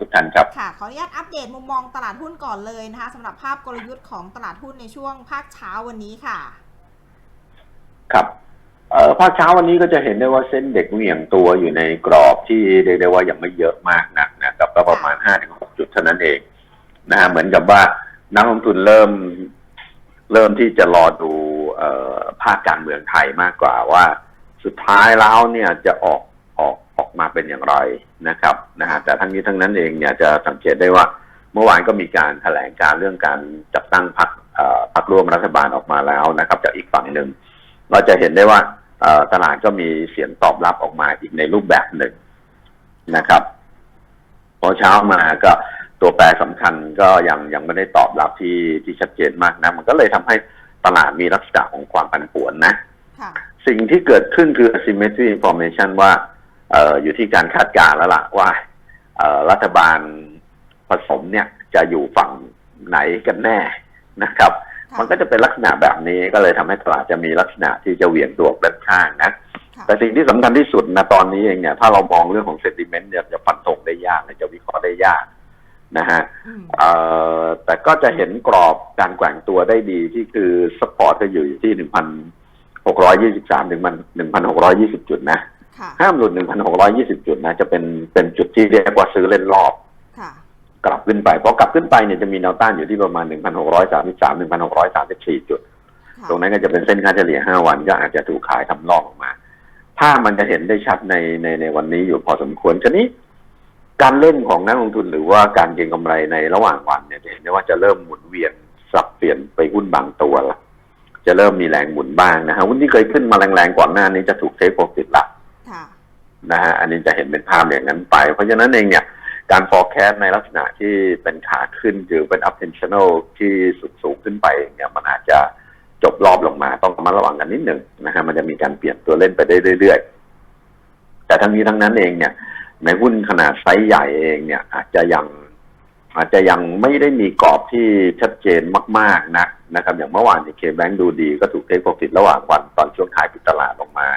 ทุกท่านครับค่ะขออนุญาตอัปเดตมุมมองตลาดหุ้นก่อนเลยนะคะสำหรับภาพกลยุทธ์ของตลาดหุ้นในช่วงภาคเช้าวันนี้ค่ะ ครับเอ่อภาคเช้าวันนี้ก็จะเห็นได้ว่าเส้นเด็กเหวี่ยงตัวอยู่ในกรอบที่เรียกได้ว่ายังไม่เยอะมากนักนะครับก็ประมาณห้าถึงหกจุดเท่านั้นเองนะฮะเหมือนกับว่านักลงทุนเริ่ม เริ่มที่จะรอดูเอ่อภาคการเมืองไทยมากกว่าว่า สุดท้ายแล้วเนี่ยจะออกออกออก มาเป็นอย่างไรนะครับนะฮะแต่ทั้งนี้ทั้งนั้นเองเนี่ยจะสังเกตได้ว่าเมื่อวานก็มีการแถลงการเรื่องการจัดตั้งพรรคเอ่อพรรคร่วมรัฐบาลออกมาแล้วนะครับ จากอีกฝั่งหนึ่งเราจะเห็นได้ว่าเอ่อตลาดก็มีเสียงตอบรับออกมาอีกในรูปแบบหนึ่งนะครับพอเช้ามาก็ตัวแปรสำคัญก็ยังยังไม่ได้ตอบรับที่ที่ชัดเจนมากนะ มันก็เลยทำให้ตลาดมีลักษณะของความผันผวนนะค่ะสิ่งที่เกิดขึ้นคือ asymmetry information ว่า เอออยู่ที่การคาดการณ์แล้วล่ะว่าเอ่อรัฐบาลผสมเนี่ยจะอยู่ฝั่งไหนกันแน่นะครับค่ะมันก็จะเป็นลักษณะแบบนี้ก็เลยทำให้ตลาดจะมีลักษณะที่จะเหวี่ยงตัวด้านข้างนะค่ะแต่สิ่งที่สำคัญที่สุดนะตอนนี้เองเนี่ยถ้าเรามองเรื่องของเซนติเมนต์เนี่ยจะฟันธงได้ยากนะจะวิเคราะห์ได้ยากนะฮะอืมเอ่อแต่ก็จะเห็นกรอบการแกว่งตัวได้ดีที่คือสปอร์ตจะอยู่ที่หนึ่งพันหกร้อยยี่สิบสามถึงมันหนึ่งพันหกร้อยี่สิบจุดนะค่ะ ห้ามหลุดหนึ่งพันหกร้อยี่สิบจุดนะจะเป็นเป็นจุดที่เรียกว่าซื้อเล่นรอบค่ะกลับขึ้นไปเพราะกลับขึ้นไปเนี่ยจะมีแนวต้านอยู่ที่ประมาณหนึ่งพันหกร้อยสามสิบสามหนึ่งพันหกร้อยสามสิบสี่จุดค่ะตรงนั้นก็จะเป็นเส้นค่าเฉลี่ย 5 วันก็อาจจะถูกขายทำลองออกมา ถ้ามันจะเห็นได้ชัดในในในวันนี้อยู่พอสมควรทีนี้ การเล่นของนักลงทุนหรือว่าการเก็งกำไรในระหว่างวันเนี่ยจะเห็นได้ว่าจะเริ่มหมุนเวียนสับเปลี่ยนไปหุ้นบางตัวละจะเริ่มมีแรงหมุนบ้างนะฮะหุ้นที่เคยขึ้นมาแรงๆก่อนหน้านี้จะถูกเทคโปรฟิตละค่ะ นะฮะอันนี้จะเห็นเป็นภาพอย่างนั้นไป เพราะฉะนั้นเองเนี่ยการ forecast ในลักษณะที่เป็นขาขึ้นหรือเป็น up tensional ที่สูงสูงขึ้นไปเนี่ยมันอาจจะจบรอบลงมาต้องระมัดระวังกันนิดหนึ่งนะฮะมันจะมีการเปลี่ยนตัวเล่นไปได้เรื่อยๆ แต่ทั้งนี้ทั้งนั้นเองเนี่ย ในหุ้นขนาดไซส์ใหญ่เองเนี่ย อาจจะยัง อาจจะยังไม่ได้มีกรอบที่ชัดเจนมากๆนะนะครับ อย่างเมื่อวานเคแบงดูดีก็ถูกเทคโปรฟิตระหว่างวันตอนช่วงท้ายปิดตลาดลงมา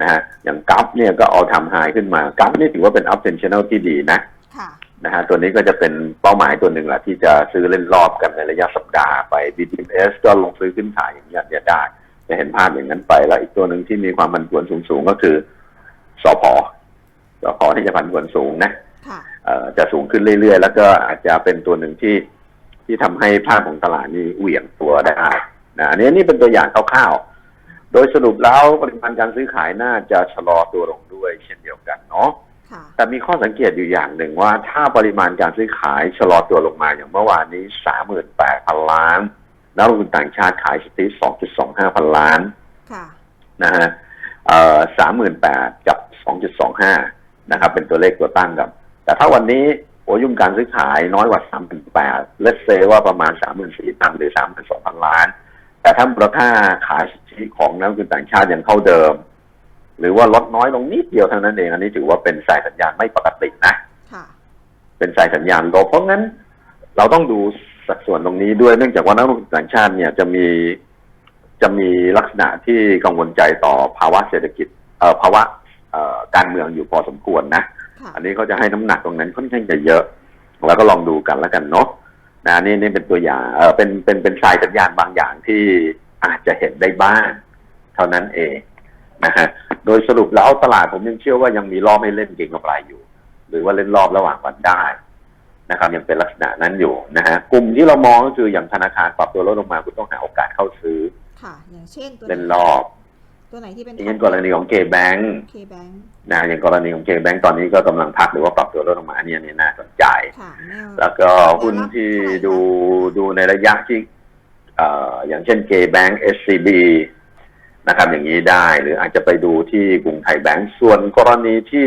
นะฮะอย่างกัฟเนี่ยก็เอาทำไฮขึ้นมากัฟนี่ถือว่าเป็น up tensional ที่ดีนะค่ะนะฮะตัวนี้ก็จะเป็นเป้าหมายตัวหนึ่งแหละที่จะซื้อเล่นรอบกันในระยะสัปดาห์ไป BTS ก็ลงซื้อขึ้นขายอย่างนี้ยจะได้จะเห็นภาพอย่างนั้นไป แล้วอีกตัวหนึ่งที่มีความผันผวนสูงๆก็คือสพสพที่จะผันผวนสูงนะค่ะเอ่อจะสูงขึ้นเรื่อยๆ แล้วก็อาจจะเป็นตัวหนึ่งที่ที่ทำให้ภาพของตลาดนี้เหวี่ยงตัวได้นะอันนี้นี่เป็นตัวอย่างคร่าวๆ โดยสรุปแล้วปริมาณการซื้อขายน่าจะชะลอตัวลงด้วยเช่นเดียวกันเนาะค่ะแต่มีข้อสังเกตอยู่อย่างหนึ่งว่า ถ้าปริมาณการซื้อขายชะลอตัวลงมาอย่างเมื่อวานนี้สามหมื่นแปดพันล้านนักลงทุนต่างชาติขายสติสองจุดสองห้าพันล้านค่ะนะฮะเอ่อสามหมื่นแปดกับสองจุดสองห้านะครับ เป็นตัวเลขตัวตั้งครับ แต่ถ้าวันนี้โอยุ่มการซื้อขายน้อยกว่าสามพันแปดเลสเซว่าประมาณสามหมื่นสี่พันหรือสามพันสองพันล้าน แต่ถ้ามูลค่าขายสุท ธิของนักลงทุนต่างชาติยังเท่าเดิม หรือว่าลดน้อยลงนิดเดียวเท่านั้นเองอันนี้ถือว่าเป็นสายสัญญาณไม่ปกตินะค่ะเป็นสายสัญญาณลบเพราะงั้น เราต้องดูสัดส่วนตรงนี้ด้วยเนื่องจากว่านักลงทุนต่างชาติเนี่ยจะมีจะมีลักษณะที่กังวลใจต่อภาวะเศรษฐกิจเอ่อภาวะเอ่อการเมืองอยู่พอสมควรนะค่ะอันนี้เขาจะให้น้ำหนักตรงนั้นค่อนข้างจะเยอะ แล้วก็ลองดูกันแล้วกันเนาะนะนี่นี่เป็นตัวอย่างเออเป็นเป็นเป็นสายสัญญาณบางอย่างที่ อาจจะเห็นได้บ้าง เท่านั้นเองนะฮะโดยสรุปแล้วตลาดผมยังเชื่อว่ายังมีรอบให้เล่นเก็งกำไรอยู่ หรือว่าเล่นรอบระหว่างวันได้นะครับยังเป็นลักษณะนั้นอยู่นะฮะกลุ่มที่เรามองก็คืออย่างธนาคารปรับตัวลดลงมาคุณต้องหาโอกาสเข้าซื้อ ค่ะ อย่างเช่นตัวไหเล่นรอบตัวไหนที่เป็นอย่างเช่นกรณีของเกแบงเคแบงนะอย่างกรณีของเกแบงตอนนี้ก็กำลังพักหรือว่าปรับตัวลดลงมาอันนี้อันนี้น่าสนใจค่ะแนวแล้วก็หุ้นที่ดูดูในระยะที่เอ่ออย่างเช่น K-Bank SCB นะครับ อย่างนี้ได้ หรืออาจจะไปดูที่กรุงไทยแบงก์ส่วนกรณีที่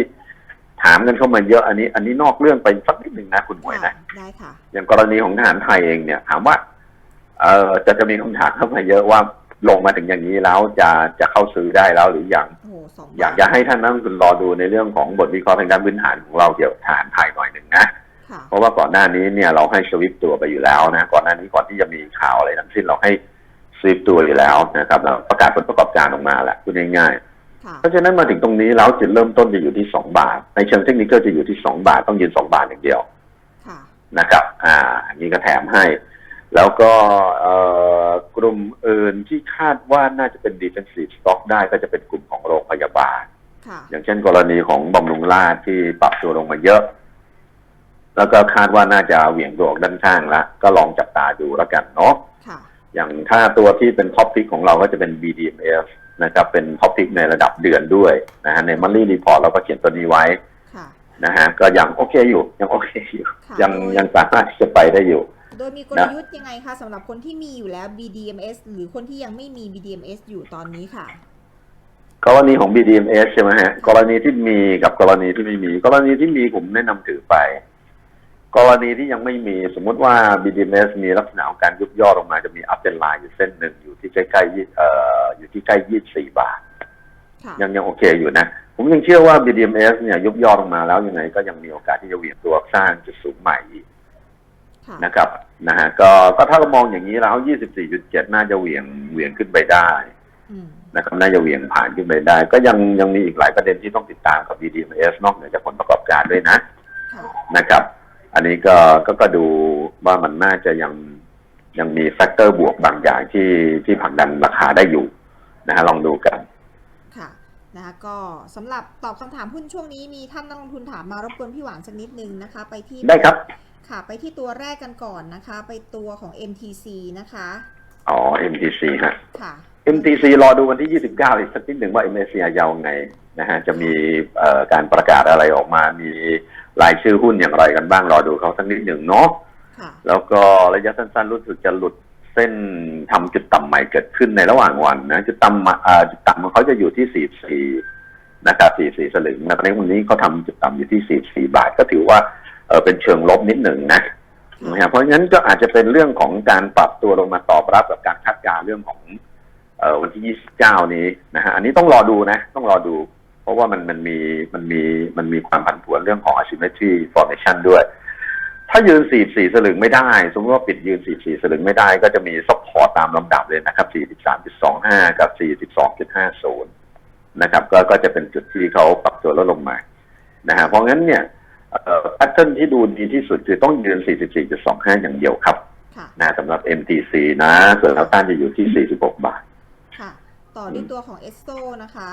ถามกันเข้ามาเยอะอันนี้ อันนี้นอกเรื่องไปสักนิดหนึ่งนะคุณหมวยค่ะนะได้ค่ะ อย่างกรณีของทหารไทยเองเนี่ย ถามว่า เอ่อจะจะมีคำถามเข้ามาเยอะว่าลงมาถึงอย่างนี้แล้วจะจะเข้าซื้อได้แล้วหรือยังโอ้โหสองอยากจะให้ท่านนักลงทุนรอดูในเรื่องของบทวิเคราะห์ทางด้านพื้นฐานของเราเกี่ยวกับทหารไทยหน่อยหนึ่งนะค่ะ เพราะว่าก่อนหน้านี้เนี่ยเราให้สวิปตัวไปอยู่แล้วนะก่อนหน้านี้ก่อนที่จะมีข่าวอะไรทั้งสิ้นเราให้สวิปตัวอยู่แล้วนะครับเราประกาศผลประกอบการออกมาแหละพูดง่ายค่ะๆเพราะฉะนั้นมาถึงตรงนี้แล้วจุดเริ่มต้นจะอยู่ที่สองบาท ในเชิงเทคนิคจะอยู่ที่สองบาทต้องยืนสองบาทอย่างเดียวนะครับ อ่าอันนี้ก็แถมให้ แล้วก็เอ่อกลุ่มอื่นที่คาดว่าน่าจะเป็น defensive stock ได้ก็จะเป็นกลุ่มของโรงพยาบาลค่ะอย่างเช่นกรณีของบำรุงราษฎร์ที่ปรับตัวลงมาเยอะ แล้วก็คาดว่าน่าจะเหวี่ยงตัวออกด้านข้างละก็ลองจับตาดูแล้วกันเนาะค่ะอย่างถ้าตัวที่เป็นท็อปพิกของเราก็จะเป็น BDMF นะครับ เป็นท็อปพิกในระดับเดือนด้วยนะฮะในมันลี่รีพอร์ตเราก็เขียนตัวนี้ไว้ค่ะนะฮะก็ยังโอเคอยู่ยังโอเคอยู่ค่ะยังโดยยังสามารถที่จะไปได้อยู่ โดยมีกลยุทธ์ยังไงคะสำหรับคนที่มีอยู่แล้ว BDMs หรือคนที่ยังไม่มี BDMs อยู่ตอนนี้ค่ะกรณีของ BDMs ใช่ไหมฮะกรณีที่มีกับกรณีที่ไม่มี กรณีที่มีผมแนะนำถือไป กรณีที่ยังไม่มีสมมุติว่า BDMs มีลักษณะของการยุบย่อลงมาจะมีอัพเดนไลน์อยู่เส้นหนึ่งอยู่ที่ใกล้ๆยี่เอ่ออยู่ที่ใกล้ยี่สี่บาทค่ะยังยังโอเคอยู่นะ ผมยังเชื่อว่า BDMs เนี่ยยุบย่อลงมาแล้วยังไง ก็ยังมีโอกาสที่จะเหวี่ยงตัวสร้างจุดสูงใหม่อีกค่ะนะครับนะฮะก็ก็ถ้าเรามองอย่างนี้แล้ว 24.7 น่าจะเหวี่ยงเหวี่ยงขึ้นไปได้อืมนะครับน่าจะเหวี่ยงผ่านขึ้นไปได้ ก็ยังยังมีอีกหลายประเด็นที่ต้องติดตามกับ BDMs นอกเหนือจากผลประกอบการด้วยนะค่ะนะครับ อันนี้ก็ก็ก็ดูว่ามันน่าจะยังยังมีแฟกเตอร์บวกบางอย่างที่ที่ผลักดันราคาได้อยู่นะฮะลองดูกันค่ะนะคะก็สำหรับตอบคำถามหุ้นช่วงนี้มีท่านนักลงทุนถามมารบกวนพี่หวานสักนิดนึงนะคะ ไปที่ได้ครับ ค่ะไปที่ตัวแรกกันก่อนนะคะ ไปตัวของ MTC นะคะอ๋อ MTC ฮะ ค่ะ MTC รอดูวันที่ 29 อีกสักนิดหนึ่งว่า MSCI ยาวไงนะฮะ จะมีเอ่อการประกาศอะไรออกมา มี รายชื่อหุ้นอย่างไรกันบ้างรอดูเขาสักนิดหนึ่งเนาะค่ะแล้วก็ระยะสั้นๆ รู้สึกจะหลุดเส้นทำจุดต่ำใหม่เกิดขึ้นในระหว่างวันนะจุดต่ำมาเอ่อจุดต่ำของเขาจะอยู่ที่44นะครับ44สลึงนะตอนนี้วันนี้เขาทำจุดต่ำอยู่ที่44บาท ก็ถือว่าเออเป็นเชิงลบนิดหนึ่งนะนะครับเพราะงั้นก็อาจจะเป็นเรื่องของการปรับตัวลงมาตอบรับกับการคาดการณ์เรื่องของเอ่อวันที่29นี้นะฮะอันนี้ต้องรอดูนะ ต้องรอดูเพ ราะว่ามันมันมีมันมีมันมีความผันผวนเรื่องของ asymmetry formation ด้วย ถ้ายืน 44 สลึงไม่ได้ สมมติว่าปิดยืน 44 สลึงไม่ได้ ก็จะมี support ตามลำดับเลยนะครับ 43.25 กับ 42.50 นะครับ ก็ก็จะเป็นจุดที่เขาปรับตัวลดลงมานะฮะเพราะงั้นเนี่ยเอ่อ pattern ที่ดูดีที่สุดคือต้องยืน 44.25 อย่างเดียวครับค่ะนะสำหรับ MTC นะ ส่วนแนวต้านจะอยู่ที่ 46 บาท ค่ะ ต่อด้วยตัวของ e s t o นะคะ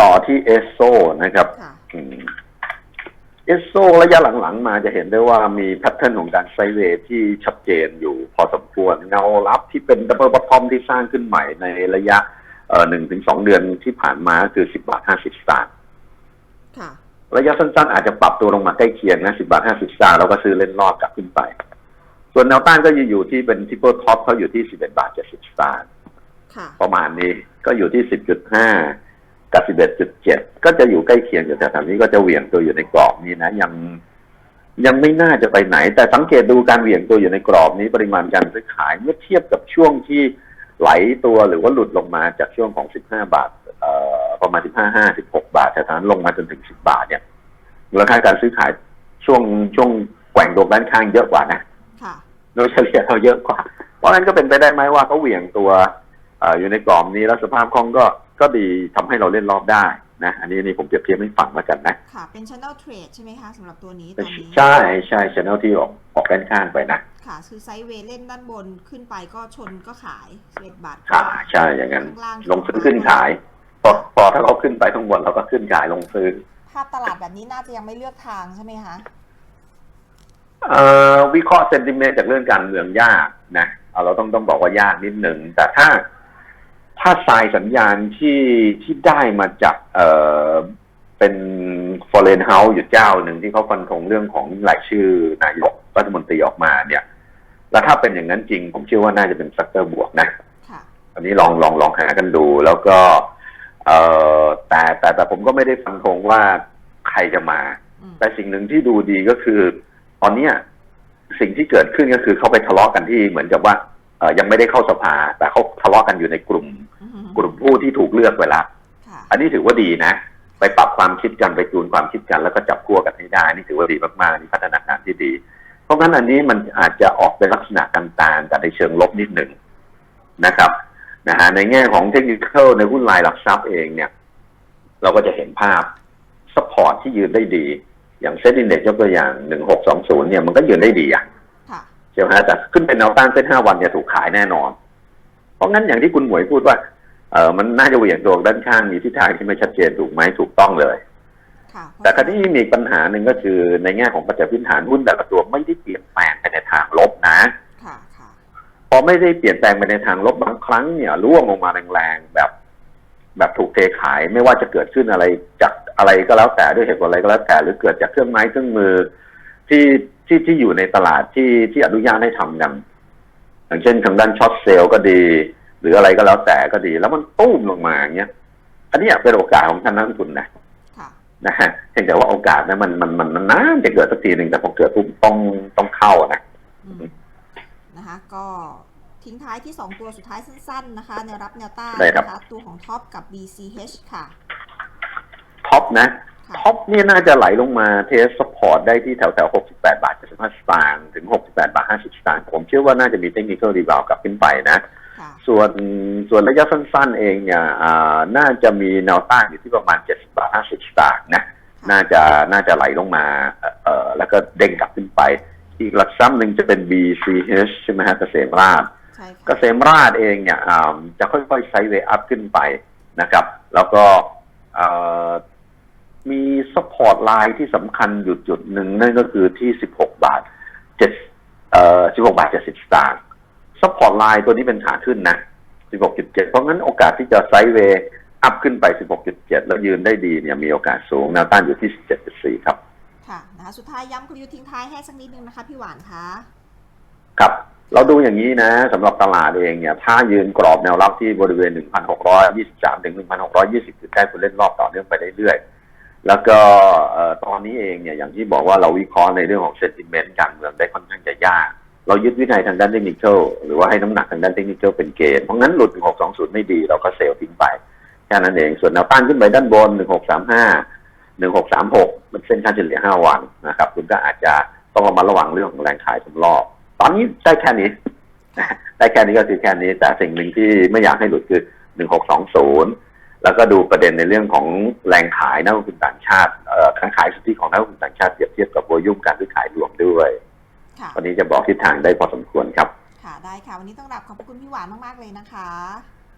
ต่อที่เอสโซนะครับค่ะ เอสโซระยะหลังๆ มาจะเห็นได้ว่ามีแพทเทิร์นของการไซด์เวย์ที่ชัดเจนอยู่พอสมควรเงารับที่เป็นดับเบิลบอททอมที่สร้างขึ้นใหม่ในระยะเอ่อหนึ่งถึงสองเดือนที่ผ่านมาคือสิบบาทห้าสิบสตางค์ค่ะ ระยะสั้นๆ อาจจะปรับตัวลงมาใกล้เคียงนะสิบาทห้าสิบสตางค์แล้วก็ซื้อเล่นรอบกลับขึ้นไป ส่วนแนวต้านก็อยู่ที่เป็นทิปเปิลท็อปเขาอยู่ที่สิบเอ็ดบาทเจ็ดสิบสตางค์ค่ะ ประมาณนี้ก็อยู่ที่10.5 กับ11.7ก็จะอยู่ใกล้เคียงอยู่แถวๆนี้ก็จะเหวี่ยงตัวอยู่ในกรอบนี้นะ ยังยังไม่น่าจะไปไหน แต่สังเกตดูการเหวี่ยงตัวอยู่ในกรอบนี้ปริมาณการซื้อขายเมื่อเทียบกับช่วงที่ไหลตัวหรือว่าหลุดลงมาจากช่วงของ 15 บาทเอ่อประมาณ 15 5 16 บาทแถวๆนั้นลงมาจนถึง 10 บาทเนี่ยมูลค่าการซื้อขายช่วงช่วงแกว่งตัวด้านข้างเยอะกว่านะค่ะโดยเฉลี่ยเราเยอะกว่า เพราะฉะนั้นก็เป็นไปได้ไหมว่าเขาเหวี่ยงตัวเอออยู่ในกรอบนี้แล้วสภาพคล่องก็ ก็ดีทำให้เราเล่นรอบได้นะ อันนี้อันนี่ผมเปรียบเทียบให้ฟังแล้วกันนะ ค่ะ เป็น channel trade ใช่ไหมคะสำหรับตัวนี้ตอนนี้ ใช่ใช่ชแนลที่ออกออกด้านข้างไปนะ ค่ะคือไซด์เวย์เล่นด้านบนขึ้นไปก็ชนก็ขาย11บาทค่ะใช่อย่างนั้นข้างล่างลงซื้อขึ้นขาย พอพอถ้าเราขึ้นไปข้างบนเราก็ขึ้นขายลงซื้อ ภาพตลาดแบบนี้น่าจะยังไม่เลือกทางใช่ไหมคะเอ่อวิเคราะห์เซนติเมนต์จากเรื่องการเมืองยากนะเอาเราต้องต้องบอกว่ายากนิดหนึ่งแต่ถ้า ถ้าสายสัญญาณที่ที่ได้มาจากเอ่อเป็น foreign house อยู่เจ้าหนึ่งที่เขาฟันธงเรื่องของรายชื่อนายกรัฐมนตรีออกมาเนี่ย แล้วถ้าเป็นอย่างนั้นจริง ผมเชื่อว่าน่าจะเป็นซักเตอร์บวกนะค่ะอันนี้ลองลองลองหากันดู แล้วก็ เอ่อแต่แต่แต่ผมก็ไม่ได้ฟันธงว่าใครจะมาอืมแต่สิ่งหนึ่งที่ดูดีก็คือ ตอนเนี้ยสิ่งที่เกิดขึ้นก็คือเขาไปทะเลาะกันที่เหมือนกับว่าเอ่อยังไม่ได้เข้าสภา แต่เขาทะเลาะกันอยู่ในกลุ่มอืม กลุ่มผู้ที่ถูกเลือกไปแล้วค่ะอันนี้ถือว่าดีนะ ไปปรับความคิดกันไปจูนความคิดกันแล้วก็จับขั้วกันให้ได้ นี่ถือว่าดีมากๆนี่พัฒนาการที่ดี เพราะงั้นอันนี้มันอาจจะออกเป็นลักษณะต่างๆแต่ในเชิงลบนิดหนึ่งนะครับนะฮะในแง่ของเทคนิคในหุ้นรายหลักทรัพย์เองเนี่ย เราก็จะเห็นภาพสปอร์ตที่ยืนได้ดี อย่างเซ็นดินเด็กยกตัวอย่างหนึ่งหกสองศูนย์เนี่ยมันก็ยืนได้ดีอะค่ะใช่ไหมฮะแต่ขึ้นเป็นแนวต้านเส้นห้าวันเนี่ยถูกขายแน่นอน เพราะงั้นอย่างที่คุณหมวยพูดว่า เออมันน่าจะเหวี่ยงตัวด้านข้างมีทิศทางที่ไม่ชัดเจนถูกไหมถูกต้องเลยค่ะแต่คราวนี้มีปัญหาหนึ่งก็คือในแง่ของปัจจัยพื้นฐานหุ้นแต่ละตัวไม่ได้เปลี่ยนแปลงไปในทางลบนะค่ะค่ะพอไม่ได้เปลี่ยนแปลงไปในทางลบบางครั้งเนี่ยร่วงลงมาแรงๆแบบ แบบถูกเทขายไม่ว่าจะเกิดขึ้นอะไรจากอะไรก็แล้วแต่ด้วยเหตุผลอะไรก็แล้วแต่ หรือเกิดจากเครื่องไม้เครื่องมือที่ที่ที่อยู่ในตลาดที่ที่อนุญาตให้ทำกันอย่างเช่นทางด้านช็อตเซลล์ก็ดีห รืออะไรก็แล้วแต่ก็ดี แล้วมันตุ้มลงมาอย่างเงี้ยอันเนี้ยเป็นโอกาสของท่านนักลงทุนนะค่ะนะฮะเพียงแต่ว่าโอกาสนั้นมันมันมันมันนานจะเกิดสักทีหนึ่งแต่พอเกิดปุ๊บต้องต้องเข้านะอืมนะคะก็ทิ้งท้ายที่ 2 ตัวสุดท้ายสั้น ๆ นะคะแนวรับแนวต้านได้ครับนะคะตัวของท็อปกับ BCH ค่ะท็อปนะค่ะท็อปเนี่ยน่าจะไหลลงมาเทสสปอร์ตได้ที่แถวแถว68 บาท75สตางค์ถึง 68 บาท 50 สตางค์ผมเชื่อว่าน่าจะมีเทคนิคอลรีบาวกลับขึ้นไปนะค่ะ ส่วนส่วนระยะสั้นๆเองเนี่ยอ่าน่าจะมีแนวต้านอยู่ที่ประมาณ 70 บาท 50 สตางค์นะ น่าจะน่าจะไหลลงมาเอ่อเอ่อแล้วก็เด้งกลับขึ้นไป อีกหลักทรัพย์หนึ่งจะเป็น BCH ใช่ไหมฮะเกษมราชใช่เกค่ะษมราชเองเนี่ยอ่าจะค่อยๆไซด์เวย์อัพขึ้นไปนะครับ แล้วก็เอ่อมีสปอร์ตไลน์ที่สำคัญอยู่จุดหนึ่งนั่นก็คือที่ 16 บาท7เอ่อ16 บาท 70 สตางค์ สปอร์ตไลน์ตัวนี้เป็นขาขึ้นนะ 16.7 เพราะงั้นโอกาสที่จะไซด์เวย์อัพขึ้นไป 16.7 แล้วยืนได้ดีเนี่ยมีโอกาสสูงแนวต้านอยู่ที่ 17.4 ครับ ค่ะนะคะสุดท้ายย้ำกลยุทธ์ทิ้งท้ายให้สักนิดนึงนะคะพี่หวานคะครับ เราดูอย่างนี้นะสำหรับตลาดเองเนี่ย ถ้ายืนกรอบแนวรับที่บริเวณ 1,623 ถึง 1,620 จุดได้คุณเล่นรอบต่อเนื่องไปเรื่อยๆแล้วก็เอ่อตอนนี้เองเนี่ยอย่างที่บอกว่าเราวิเคราะห์ในเรื่องของเซนติเมนต์การเมืองได้ค่อนข้างจะยาก เรายึดวินัยทางด้านเทคนิคหรือว่าให้น้ำหนักทางด้านเทคนิคเป็นเกณฑ์เพราะงั้นหลุด 1620 ไม่ดีเราก็เซลล์ทิ้งไปแค่นั้นเอง ส่วนแนวต้านขึ้นไปด้านบน 1635 1636 มันเส้นค่าเฉลี่ย 5 วันนะครับ คุณก็อาจจะต้องระมัดระวังเรื่องของแรงขายสำรอบ ตอนนี้ได้แค่นี้ ได้แค่นี้ก็คือแค่นี้ แต่สิ่งหนึ่งที่ไม่อยากให้หลุดคือ 1620 แล้วก็ดูประเด็นในเรื่องของแรงขายนักลงทุนต่างชาติการขายสุทธิของนักลงทุนต่างชาติเปรียบเทียบกับโวลุ่มการซื้อขายรวมด้วย วันนี้จะบอกทิศทางได้พอสมควรครับ ค่ะได้ค่ะ วันนี้ต้องกราบขอบพระคุณพี่หวานมากๆเลยนะคะ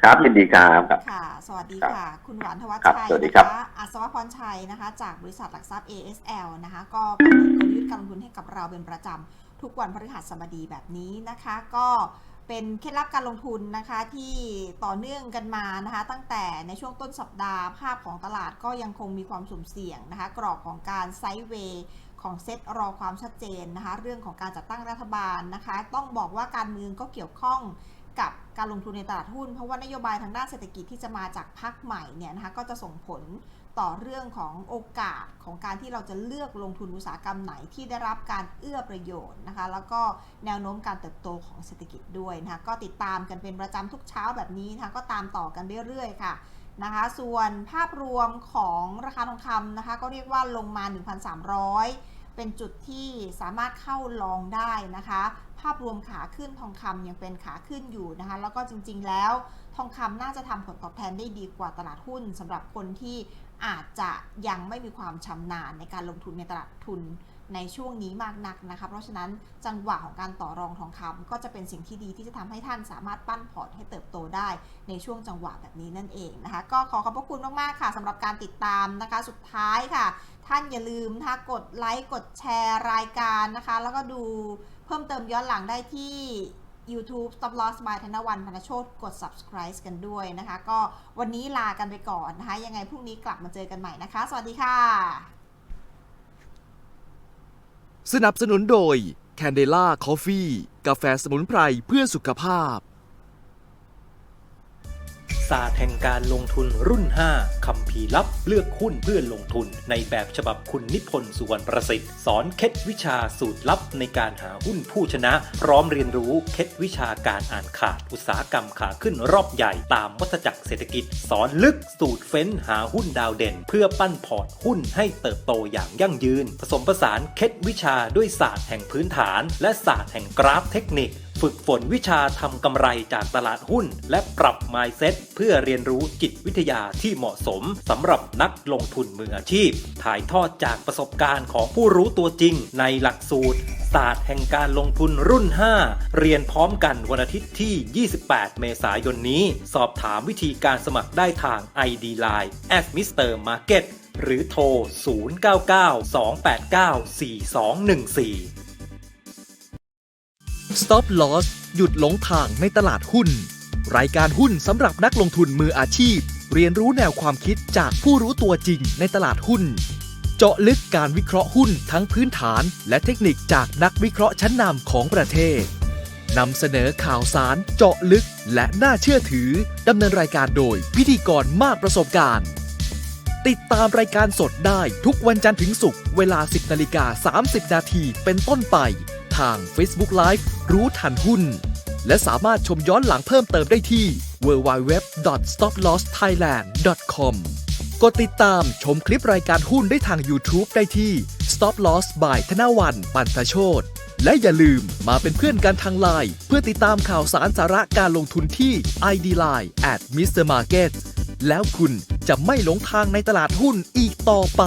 ครับยินดีครับครับค่ะ สวัสดีค่ะ คุณหวานทวัชครับชัยสวัสดีนะครับคะอัศวพรชัยนะคะ จากบริษัทหลักทรัพย์ ASL นะคะ ก็กำหนดกลยุทธ์การลงทุนให้กับเราเป็นประจำทุกวันพฤหัสบดีแบบนี้นะคะ ก็เป็นเคล็ดลับการลงทุนนะคะที่ต่อเนื่องกันมานะคะ ตั้งแต่ในช่วงต้นสัปดาห์ภาพของตลาดก็ยังคงมีความสุ่มเสี่ยงนะคะ กรอบของการไซด์เวย์ ของเซตรอความชัดเจนนะคะ เรื่องของการจัดตั้งรัฐบาลนะคะ ต้องบอกว่าการเมืองก็เกี่ยวข้องกับการลงทุนในตลาดหุ้น เพราะว่านโยบายทางด้านเศรษฐกิจที่จะมาจากพรรคใหม่เนี่ยนะคะก็จะส่งผลต่อเรื่องของโอกาสของการที่เราจะเลือกลงทุนอุตสาหกรรมไหนที่ได้รับการเอื้อประโยชน์นะคะ แล้วก็แนวโน้มการเติบโตของเศรษฐกิจด้วยนะคะก็ติดตามกันเป็นประจำทุกเช้าแบบนี้นะคะก็ตามต่อกันเรื่อยๆค่ะ นะคะ ส่วนภาพรวมของราคาทองคำนะคะ ก็เรียกว่าลงมา 1,300 เป็นจุดที่สามารถเข้าลองได้นะคะ ภาพรวมขาขึ้นทองคำยังเป็นขาขึ้นอยู่นะคะ แล้วก็จริงๆแล้วทองคำน่าจะทำผลตอบแทนได้ดีกว่าตลาดหุ้นสำหรับคนที่ อาจจะยังไม่มีความชำนาญในการลงทุนในตลาดทุนในช่วงนี้มากนักนะคะ เพราะฉะนั้นจังหวะของการต่อรองทองคำก็จะเป็นสิ่งที่ดีที่จะทำให้ท่านสามารถปั้นพอร์ตให้เติบโตได้ในช่วงจังหวะแบบนี้นั่นเองนะคะ ก็ขอขอบพระคุณมากๆค่ะสำหรับการติดตามนะคะสุดท้ายค่ะ ท่านอย่าลืมนะคะกดไลค์กดแชร์รายการนะคะ แล้วก็ดูเพิ่มเติมย้อนหลังได้ที่ YouTube Stop Loss by ธนวันพนโชตกด subscribe กันด้วยนะคะ ก็วันนี้ลากันไปก่อนนะคะ ยังไงพรุ่งนี้กลับมาเจอกันใหม่นะคะ สวัสดีค่ะ สนับสนุนโดย Candela Coffee กาแฟสมุนไพรเพื่อสุขภาพ ศาสตร์แห่งการลงทุนรุ่น 5คำพีร์ลับเลือกหุ้นเพื่อลงทุน ในแบบฉบับคุณนิพนธ์สุวรรณประสิทธิ์ สอนเคล็ดวิชาสูตรลับในการหาหุ้นผู้ชนะ พร้อมเรียนรู้เคล็ดวิชาการอ่านขาด อุตสาหกรรมขาขึ้นรอบใหญ่ตามวัฏจักรเศรษฐกิจ สอนลึกสูตรเฟ้นหาหุ้นดาวเด่น เพื่อปั้นพอร์ตหุ้นให้เติบโตอย่างยั่งยืน ผสมผสานเคล็ดวิชาด้วยศาสตร์แห่งพื้นฐาน และศาสตร์แห่งกราฟเทคนิค ฝึกฝนวิชาทำกำไรจากตลาดหุ้น และปรับ mindset เพื่อเรียนรู้จิตวิทยาที่เหมาะสมสำหรับนักลงทุนมืออาชีพ ถ่ายทอดจากประสบการณ์ของผู้รู้ตัวจริงในหลักสูตรศาสตร์แห่งการลงทุนรุ่น 5 เรียนพร้อมกันวันอาทิตย์ที่ 28 เมษายนนี้ สอบถามวิธีการสมัครได้ทาง ID Line at Mr. Market หรือโทร 0992894214 Stop Loss หยุดหลงทางในตลาดหุ้น รายการหุ้นสำหรับนักลงทุนมืออาชีพ เรียนรู้แนวความคิดจากผู้รู้ตัวจริงในตลาดหุ้น เจาะลึกการวิเคราะห์หุ้นทั้งพื้นฐาน และเทคนิคจากนักวิเคราะห์ชั้นนำของประเทศนำเสนอข่าวสารเจาะลึกและน่าเชื่อถือดำเนินรายการโดยพิธีกรมากประสบการณ์ ติดตามรายการสดได้ทุกวันจันทร์ถึงศุกร์เวลา 10นาฬิกา30นาทีเป็นต้นไป ทาง Facebook Live รู้ทันหุ้น และสามารถชมย้อนหลังเพิ่มเติมได้ที่ www.stoplosthailand.com กดติดตามชมคลิปรายการหุ้นได้ทาง YouTube ได้ที่ Stop Loss by ธนวันปันตโชตและอย่าลืมมาเป็นเพื่อนกันทางไลน์เพื่อติดตามข่าวสารสาระการลงทุนที่ ID Line at Mr. Market แล้วคุณจะไม่หลงทางในตลาดหุ้นอีกต่อไป